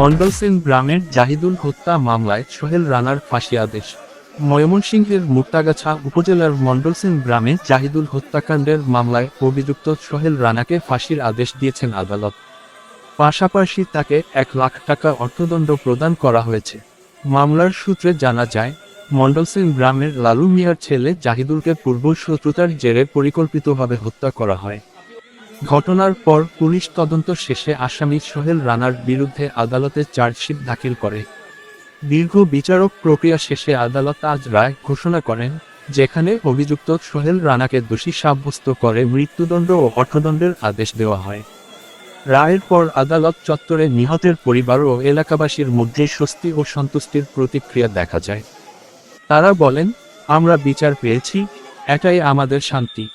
মন্ডল সেন গ্রামের জাহিদুল হত্যা মামলায় সোহেল রানার ফাঁসি আদেশ। ময়মনসিংহের মুক্তাগাছা উপজেলার মন্ডল সেন গ্রামে জাহিদুল হত্যাকাণ্ডের মামলায় অভিযুক্ত সোহেল রানাকে ফাঁসির আদেশ দিয়েছেন আদালত। পাশাপাশি তাকে এক লাখ টাকা অর্থদণ্ড প্রদান করা হয়েছে। মামলার সূত্রে জানা যায় মন্ডল সেন গ্রামের লালু মিয়ার ছেলে জাহিদুলকে পূর্ব শত্রুতার জেরে পরিকল্পিতভাবে হত্যা করা হয়। ঘটনার পর পুলিশ তদন্ত শেষে আসামি সোহেল রানার বিরুদ্ধে আদালতে চার্জশিট দাখিল করে। দীর্ঘ বিচারক প্রক্রিয়া শেষে আদালত আজ রায় ঘোষণা করেন, যেখানে অভিযুক্ত সোহেল রানাকে দোষী সাব্যস্ত করে মৃত্যুদণ্ড ও অর্থদণ্ডের আদেশ দেওয়া হয়। রায়ের পর আদালত চত্বরে নিহতের পরিবার ও এলাকাবাসীর মধ্যে স্বস্তি ও সন্তুষ্টির প্রতিক্রিয়া দেখা যায়। তারা বলেন, আমরা বিচার পেয়েছি, এটাই আমাদের শান্তি।